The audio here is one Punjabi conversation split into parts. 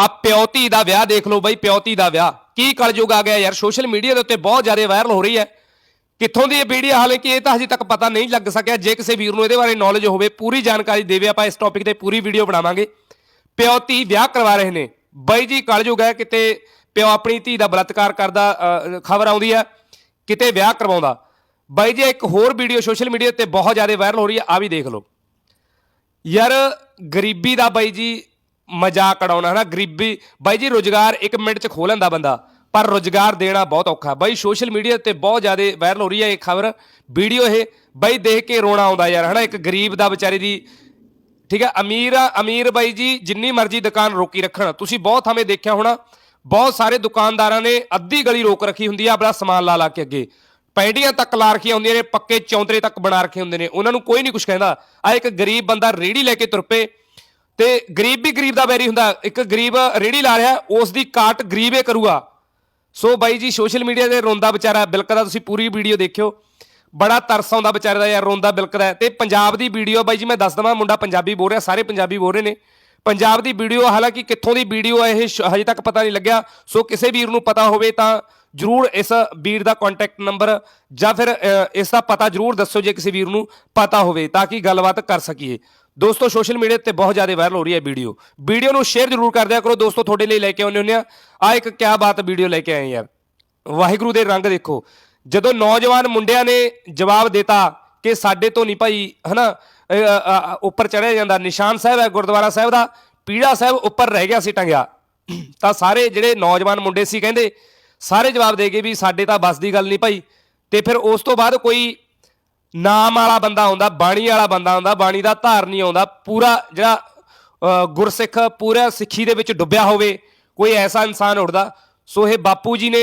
ਆ ਪਿਓਤੀ ਦਾ ਵਿਆਹ ਦੇਖ ਲਓ ਬਾਈ ਪਿਓਤੀ ਦਾ ਵਿਆਹ। ਕੀ ਕਲਯੁਗ ਆ ਗਿਆ ਯਾਰ ਸੋਸ਼ਲ ਮੀਡੀਆ ਦੇ ਉੱਤੇ ਬਹੁਤ ਜ਼ਿਆਦਾ ਵਾਇਰਲ ਹੋ ਰਹੀ ਹੈ। ਕਿੱਥੋਂ ਦੀ ਇਹ ਵੀਡੀਓ ਹਾਲਾਂਕਿ ਇਹ ਤਾਂ ਹਜੇ ਤੱਕ ਪਤਾ ਨਹੀਂ ਲੱਗ ਸਕਿਆ। ਜੇ ਕਿਸੇ ਵੀਰ ਨੂੰ ਇਹਦੇ ਬਾਰੇ ਨੌਲੇਜ ਹੋਵੇ, ਪੂਰੀ ਜਾਣਕਾਰੀ ਦੇਵੇ, ਆਪਾਂ ਇਸ ਟੌਪਿਕ ਤੇ ਪੂਰੀ ਵੀਡੀਓ ਬਣਾਵਾਂਗੇ। ਪਿਓਤੀ ਵਿਆਹ ਕਰਵਾ ਰਹੇ ਨੇ। ਬਾਈ ਜੀ, ਕਲਯੁਗ ਹੈ, ਕਿਤੇ ਪਿਓ ਆਪਣੀ ਧੀ ਦਾ ਬਲਾਤਕਾਰ ਕਰਦਾ ਖਬਰ ਆਉਂਦੀ ਹੈ ਕਿਤੇ ਵਿਆਹ ਕਰਵਾਉਂਦਾ। ਬਾਈ ਜੀ, ਇੱਕ ਹੋਰ ਵੀਡੀਓ ਸੋਸ਼ਲ ਮੀਡੀਆ ਤੇ ਬਹੁਤ ਜ਼ਿਆਦਾ ਵਾਇਰਲ ਹੋ ਰਹੀ ਹੈ ਆ ਵੀ ਦੇਖ ਲਓ। ਯਾਰ, ਗਰੀਬੀ ਦਾ ਬਾਈ ਜੀ ਮਜ਼ਾਕ ਉਡਾਉਣਾ, ਹਨਾ? ਗਰੀਬੀ, ਬਾਈ ਜੀ, ਰੋਜ਼ਗਾਰ 1 ਮਿੰਟ ਚ ਖੋਹ ਲੈਂਦਾ ਬੰਦਾ, ਪਰ ਰੋਜ਼ਗਾਰ ਦੇਣਾ ਬਹੁਤ ਔਖਾ। ਬਾਈ, ਸੋਸ਼ਲ ਮੀਡੀਆ ਤੇ ਬਹੁਤ ਜ਼ਿਆਦਾ ਵਾਇਰਲ ਹੋ ਰਹੀ ਹੈ ਇਹ ਖਬਰ। ਵੀਡੀਓ ਇਹ, ਬਾਈ, ਦੇਖ ਕੇ ਰੋਣਾ ਆਉਂਦਾ ਯਾਰ, ਹਨਾ? ਇੱਕ ਗਰੀਬ ਦਾ ਵਿਚਾਰੇ ਦੀ, ਠੀਕ ਹੈ ਅਮੀਰ ਆ, ਅਮੀਰ ਬਾਈ ਜੀ, ਜਿੰਨੀ ਮਰਜ਼ੀ ਦੁਕਾਨ ਰੋਕੀ ਰੱਖਣ। ਤੁਸੀਂ ਬਹੁਤ ਥਾਵੇਂ ਦੇਖਿਆ ਹੋਣਾ, ਬਹੁਤ ਸਾਰੇ ਦੁਕਾਨਦਾਰਾਂ ਨੇ ਅੱਧੀ ਗਲੀ ਰੋਕ ਰੱਖੀ ਹੁੰਦੀ ਆ, ਆਪਣਾ ਸਮਾਨ ਲਾ ਲਾ ਕੇ ਅੱਗੇ। ਪੈਂਡੀਆਂ ਤੱਕ ਲਾ ਰੱਖੀਆਂ ਹੁੰਦੀਆਂ ਨੇ, ਪੱਕੇ ਚੌਂਤਰੇ ਤੱਕ ਬਣਾ ਰੱਖੇ ਹੁੰਦੇ ਨੇ। ਉਹਨਾਂ ਨੂੰ ਕੋਈ ਨਹੀਂ ਕੁਝ ਕਹਿੰਦਾ। ਆ ਇੱਕ ਗਰੀਬ ਬੰਦਾ ਰੇੜੀ ਲੈ ਕੇ ਤੁਰ ਪਏ ਤੇ ਗਰੀਬ ਵੀ ਗਰੀਬ ਦਾ ਵੈਰੀ ਹੁੰਦਾ। ਇੱਕ ਗਰੀਬ ਰੇੜੀ ਲਾ ਰਿਹਾ ਉਸ ਦੀ ਕਾਟ ਗਰੀਬੇ ਕਰੂਗਾ। ਸੋ ਬਾਈ ਜੀ, ਸੋਸ਼ਲ ਮੀਡੀਆ ਤੇ ਰੋਂਦਾ ਵਿਚਾਰਾ ਬਿਲਕਦਾ ਤੁਸੀਂ ਪੂਰੀ ਵੀਡੀਓ ਦੇਖਿਓ। ਬੜਾ ਤਰਸ ਆਉਂਦਾ ਵਿਚਾਰੇ ਦਾ ਯਾਰ, ਰੋਂਦਾ ਬਿਲਕਦਾ ਹੈ। ਤੇ ਪੰਜਾਬ ਦੀ ਵੀਡੀਓ, ਬਾਈ ਜੀ, ਮੈਂ ਦੱਸ ਦਵਾਂ, ਮੁੰਡਾ ਪੰਜਾਬੀ ਬੋਲ ਰਿਹਾ, ਸਾਰੇ ਪੰਜਾਬੀ ਬੋਲ ਰਹੇ ਨੇ। ਪੰਜਾਬ ਦੀ ਵੀਡੀਓ ਹਾਲਾਂਕਿ ਕਿੱਥੋਂ ਦੀ ਵੀਡੀਓ ਹੈ ਇਹ ਸ਼- ਹਜੇ ਤੱਕ ਪਤਾ ਨਹੀਂ ਲੱਗਿਆ। ਸੋ ਕਿਸੇ ਵੀਰ ਨੂੰ ਪਤਾ ਹੋਵੇ ਤਾਂ ਜਰੂਰ ਇਸ ਵੀਰ ਦਾ ਕੰਟੈਕਟ ਨੰਬਰ ਜਾਂ ਫਿਰ ਇਸ ਦਾ ਪਤਾ ਜਰੂਰ ਦੱਸੋ ਜੇ ਕਿਸੇ ਵੀਰ ਨੂੰ ਪਤਾ ਹੋਵੇ ਤਾਂ ਕਿ ਗੱਲਬਾਤ ਕਰ ਸਕੀਏ। ਦੋਸਤੋ ਸੋਸ਼ਲ ਮੀਡੀਆ ਤੇ ਬਹੁਤ ਜ਼ਿਆਦਾ ਵਾਇਰਲ ਹੋ ਰਹੀ ਹੈ ਵੀਡੀਓ। ਵੀਡੀਓ ਨੂੰ ਸ਼ੇਅਰ ਜਰੂਰ ਕਰ ਦਿਆ ਕਰੋ। ਦੋਸਤੋ ਤੁਹਾਡੇ ਲਈ ਲੈ ਕੇ ਆਉਂਦੇ ਹੁੰਦੇ ਆ। ਆ ਇੱਕ ਕਿਆ ਬਾਤ ਵੀਡੀਓ ਲੈ ਕੇ ਆਏ ਯਾਰ। ਵਾਹਿਗੁਰੂ ਦੇ ਰੰਗ ਦੇਖੋ। ਜਦੋਂ ਨੌਜਵਾਨ ਮੁੰਡਿਆਂ ਨੇ ਜਵਾਬ ਦਿੱਤਾ ਕਿ ਸਾਡੇ ਤੋਂ ਨਹੀਂ ਭਾਈ ਹਨਾ ਅ, ਉੱਪਰ ਚੜਿਆ ਜਾਂਦਾ। ਨਿਸ਼ਾਨ ਸਾਹਿਬ ਹੈ, ਗੁਰਦੁਆਰਾ ਸਾਹਿਬ ਦਾ। ਪੀੜਾ ਸਾਹਿਬ ਉੱਪਰ ਰਹਿ ਗਿਆ ਸੀ ਟੰਗਿਆ। ਤਾਂ ਸਾਰੇ ਜਿਹੜੇ ਨੌਜਵਾਨ ਮੁੰਡੇ ਸੀ ਕਹਿੰਦੇ, ਸਾਰੇ ਜਵਾਬ ਦੇ ਗਏ ਵੀ ਸਾਡੇ ਤਾਂ ਬਸ ਦੀ ਗੱਲ ਨਹੀਂ ਭਾਈ। ਤੇ ਫਿਰ ਉਸ ਤੋਂ ਬਾਅਦ ਕੋਈ ਨਾਮ ਵਾਲਾ ਬੰਦਾ ਆਉਂਦਾ, ਬਾਣੀ ਵਾਲਾ ਬੰਦਾ ਆਉਂਦਾ, ਬਾਣੀ ਦਾ ਧਾਰਨੀ ਆਉਂਦਾ। ਪੂਰਾ ਜਿਹੜਾ ਗੁਰਸਿੱਖ ਪੂਰਾ ਸਿੱਖੀ ਦੇ ਵਿੱਚ ਡੁੱਬਿਆ ਹੋਵੇ, ਕੋਈ ਐਸਾ ਇਨਸਾਨ ਉੱਠਦਾ। ਸੋ ਇਹ ਬਾਪੂ ਜੀ ਨੇ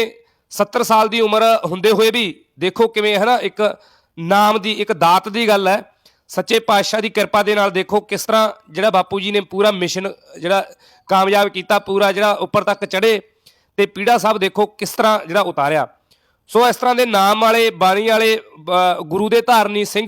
70 ਸਾਲ ਦੀ ਉਮਰ ਹੁੰਦੇ ਹੋਏ ਵੀ ਦੇਖੋ ਕਿਵੇਂ ਹੈ ਨਾ, ਇੱਕ ਨਾਮ ਦੀ, ਇੱਕ ਦਾਤ ਦੀ ਗੱਲ ਹੈ। ਸੱਚੇ ਪਾਤਸ਼ਾਹ ਦੀ ਕਿਰਪਾ ਦੇ ਨਾਲ ਦੇਖੋ ਕਿਸ ਤਰ੍ਹਾਂ ਜਿਹੜਾ ਬਾਪੂ ਜੀ ਨੇ ਪੂਰਾ ਮਿਸ਼ਨ, ਜਿਹੜਾ ਕਾਮਯਾਬ ਕੀਤਾ, ਪੂਰਾ ਜਿਹੜਾ ਉੱਪਰ ਤੱਕ ਚੜੇ ਤੇ ਪੀੜਾ ਸਾਹਿਬ ਦੇਖੋ ਕਿਸ ਤਰ੍ਹਾਂ ਜਿਹੜਾ ਉਤਾਰਿਆ। ਸੋ ਇਸ ਤਰ੍ਹਾਂ ਦੇ ਨਾਮ ਵਾਲੇ, ਬਾਣੀ ਵਾਲੇ ਗੁਰੂ ਦੇ ਧਾਰਨੀ ਸਿੰਘ,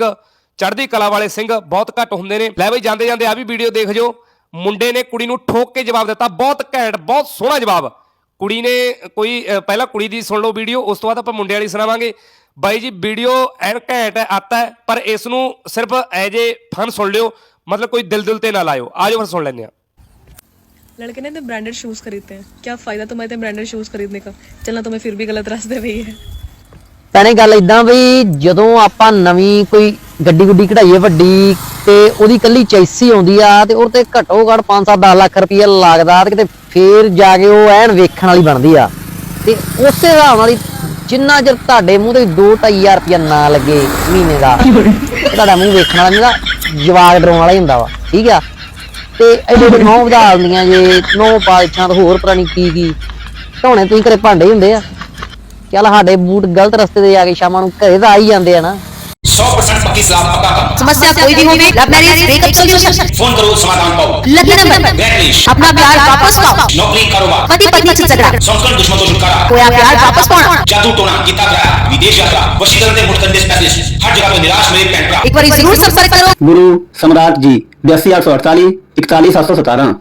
ਚੜ੍ਹਦੀ ਕਲਾ ਵਾਲੇ ਸਿੰਘ ਬਹੁਤ ਘੱਟ ਹੁੰਦੇ ਨੇ। ਲੈ ਬਈ ਜਾਂਦੇ ਜਾਂਦੇ ਆ ਵੀ ਵੀਡੀਓ ਦੇਖ ਜੋ ਮੁੰਡੇ ਨੇ ਕੁੜੀ ਨੂੰ ਠੋਕ ਕੇ ਜਵਾਬ ਦਿੱਤਾ। ਬਹੁਤ ਘੈਂਟ, ਬਹੁਤ ਸੋਹਣਾ ਜਵਾਬ। ਕੁੜੀ ਨੇ ਕੋਈ ਅ, ਪਹਿਲਾਂ ਕੁੜੀ ਦੀ ਸੁਣ ਲਓ ਵੀਡੀਓ ਉਸ ਤੋਂ ਬਾਅਦ ਆਪਾਂ ਮੁੰਡੇ ਵਾਲੀ ਸੁਣਾਵਾਂਗੇ ਬਾਈ ਜੀ ਵੀਡੀਓ ਐਨ ਘੈਂਟ ਹੈ ਆਤਾ ਹੈ ਪਰ ਇਸ ਨੂੰ ਸਿਰਫ ਐਜ ਏ ਫਨ ਸੁਣ ਲਿਓ ਮਤਲਬ ਕੋਈ ਦਿਲ ਦਿਲ ਤੇ ਨਾ ਲਾਇਓ ਆਜੋ ਫਿਰ ਸੁਣ ਲੈਂਦੇ ਆ लड़के ने ब्रांडेड शूज खरीदते हैं क्या फायदा तुम्हें इतने ब्रांडेड शूज खरीदने का चलना तुम्हें फिर भी गलत रास्ते पे ही है ਭੈਣੇ ਗੱਲ ਇਦਾਂ ਵੀ ਜਦੋਂ ਆਪਾਂ ਨਵੀਂ ਕੋਈ ਗੱਡੀ ਗੁੱਡੀ ਕਢਾਈਏ ਵੱਡੀ ਤੇ ਉਹਦੀ ਕੱਲੀ ਚੈਸੀ ਆਉਂਦੀ ਆ ਤੇ ਉਹ ਤੇ ਘੱਟੋ ਘੱਟ 5-7 ਲੱਖ ਰੁਪਏ ਲੱਗਦਾ ਤੇ ਕਿਤੇ ਫੇਰ ਜਾ ਕੇ ਉਹ ਐਨ ਵੇਖਣ ਵਾਲੀ ਬਣਦੀ ਆ। ਤੇ ਉਸੇ ਹਿਸਾਬ ਨਾਲ ਜਿੰਨਾ ਚਿਰ ਤੁਹਾਡੇ ਮੂੰਹ ਤੇ 2-2500 ਰੁਪਏ ਨਾ ਲੱਗੇ ਮਹੀਨੇ ਦਾ, ਤੁਹਾਡਾ ਮੂੰਹ ਵੇਖਣ ਵਾਲਾ ਨਹੀਂ ਦਾ ਜਵਾਗ ਡਰਾਉਣ ਵਾਲਾ ਹੀ ਹੁੰਦਾ ਵਾ, ਠੀਕ ਆ? ਤੇ ਐਡੇ ਨੌ ਵਧਾ ਦਿੰਦੀਆਂ ਜੇ, ਨੌ ਪਾਲਛਾਂ ਤੇ ਹੋਰ ਪੁਰਾਣੀ ਕੀ ਕੀ। ਢੋਣੇ ਤੁਸੀਂ ਘਰੇ ਭਾਂਡੇ ਹੀ ਹੁੰਦੇ ਆ। ਚੱਲ ਸਾਡੇ ਬੂਟ ਗਲਤ ਰਸਤੇ ਤੇ ਜਾ ਕੇ ਸ਼ਾਮਾਂ ਨੂੰ ਘਰੇ ਤਾਂ ਆ ਹੀ ਜਾਂਦੇ ਆ ਨਾ। 100% पक्का काम। समस्या कोई भी हो love marriage breakup solution phone करो समाधान पाओ। लकी नंबर ब्लैकलिस्ट अपना प्यार वापस पाओ। नौकरी कारोबार। पति पत्नी से झगड़ा। संस्कृत दुश्मन तो छुटकारा। खोया प्यार वापस पाना। जादू टोना गीता ग्रह विदेश यात्रा वशीकरण के मुटकंदे स्पेशलिस्ट हर जगह पे निराश मेरे पैंट एक बार ज़रूर संपर्क करो। गुरु सम्राट जी बयासी आठ सौ अड़तालीस इकतालीस सात सौ सतारह।